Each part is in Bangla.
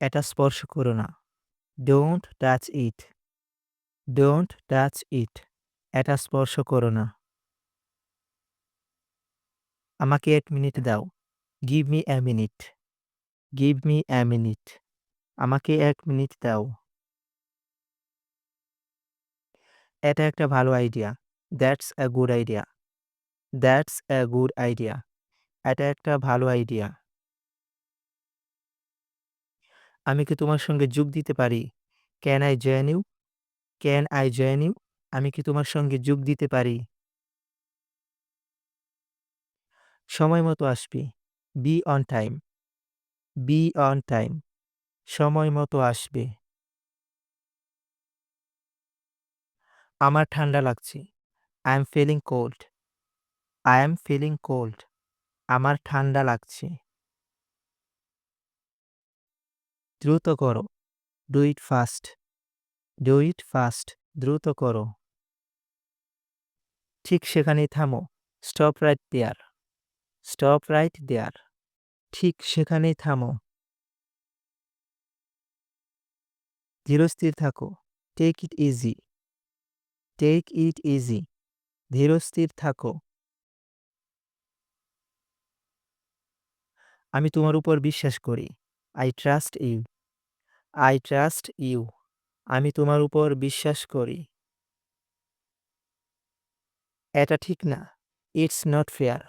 এটা স্পর্শ করো না। Don't touch it. Don't touch it. এটা স্পর্শ করো না। আমাকে এক মিনিট দাও। Give me a minute. Give me a minute. আমাকে এক মিনিট দাও। এটা একটা ভালো idea. That's a good idea. That's a good idea. এটা একটা ভালো আইডিয়া। আমি কি তোমার সঙ্গে যোগ দিতে পারি? Can I join you? Can I join you? আমি কি তোমার সঙ্গে যোগ দিতে পারি? সময় মতো আসবি। Be on time. Be on time. সময় মতো আসবে। আমার ঠান্ডা লাগছে। I am feeling cold. I am feeling cold. আমার ঠান্ডা লাগছে। দ্রুত করো। Do it fast. Do it fast. দ্রুত করো। ঠিক সেখানেই থামো। Stop right there. Stop right there. ঠিক সেখানেই থামো। ধীরস্থির থাকো। Take it easy. Take it easy. ধীরস্থির থাকো। আমি তোমার উপর বিশ্বাস করি। I trust you. I trust you. আমি তোমার উপর বিশ্বাস করি। এটা ঠিক না। It's not fair.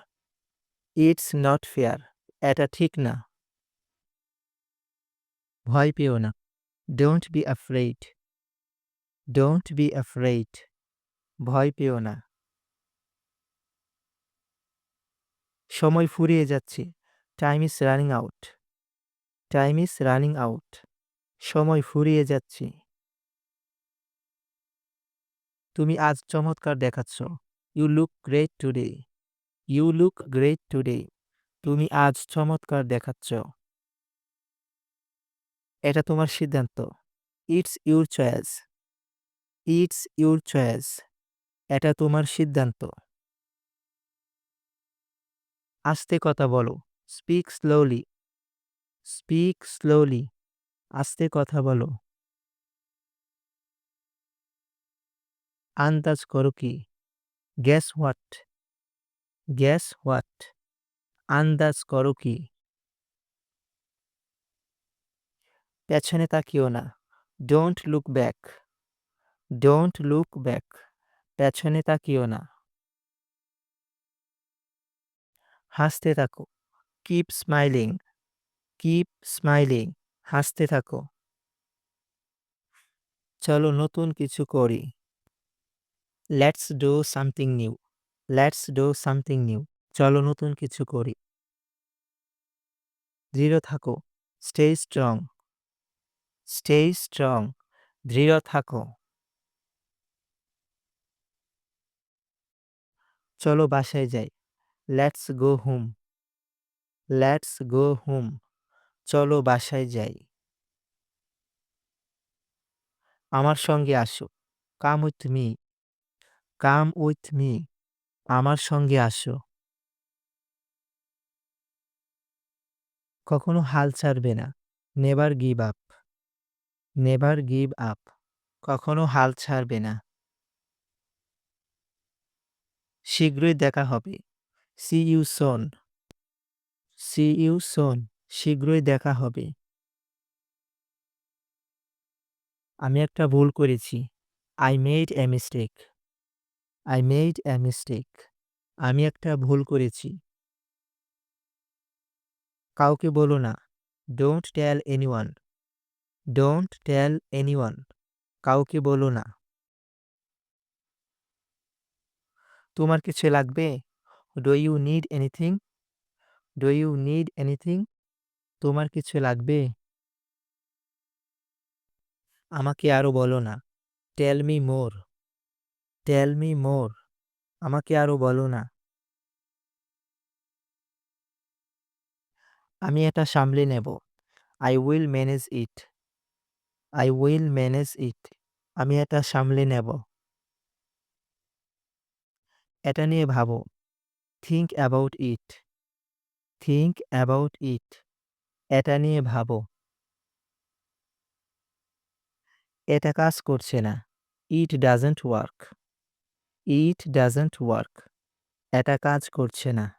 It's not fair. এটা ঠিক না। ভয় পেও না। Don't be afraid. Don't be afraid. ভয় পেও না। সময় ফুরিয়ে যাচ্ছে। Time is running out. Time is running out. সময় ফুরিয়ে যাচ্ছে। তুমি আজ চমৎকার দেখাচ্ছ। You look great today. You look great today. তুমি আজ চমৎকার দেখাচ্ছ। এটা তোমার সিদ্ধান্ত। It's your choice. It's your choice. এটা তোমার সিদ্ধান্ত। আস্তে কথা বলো। Speak slowly. Speak slowly. আস্তে কথা বলো। আন্দাজ করো কি? Guess what? Guess what? আন্দাজ করো কি? পেছনে তাকিও না। Don't look back. Don't look back. পেছনে তাকিও না। হাসতে থাকো। Keep smiling. Keep smiling. হাসতে থাকো। চলো নতুন কিছু করি। Let's do something new. Let's do something new. চলো নতুন কিছু করি। দৃঢ় থাকো। Stay strong. Stay strong. দৃঢ় থাকো। চলো বাসায় যাই। Let's go home. Let's go home. চলো বাসায় যাই। আমার সঙ্গে আসো। Come with me. Come with me. আমার সঙ্গে আসো। কখনো হাল ছাড়বে না। Never give up. Never give up. কখনো হাল ছাড়বে না। শীঘ্রই দেখা হবে। See you soon. See you soon. শীঘ্রই দেখা হবে। আমি একটা ভুল করেছি। I made a mistake. I made a mistake. আমি একটা ভুল করেছি। কাউকে বলো না। Don't tell anyone. Don't tell anyone. কাউকে বলো না। তোমার কিছু লাগবে? Do you need anything? Do you need anything? তোমার কিছু লাগবে? আমাকে আরও বলো না। Tell me more. Tell me more. আমাকে আরও বলো না। আমি এটা সামলে নেব। I will manage it. I will manage it. আমি এটা সামলে নেব। এটা নিয়ে ভাবো। Think about it. Think about it. এটা নিয়ে ভাবো। এটা কাজ করছে না। It doesn't work it doesn't work এটা কাজ করছে না।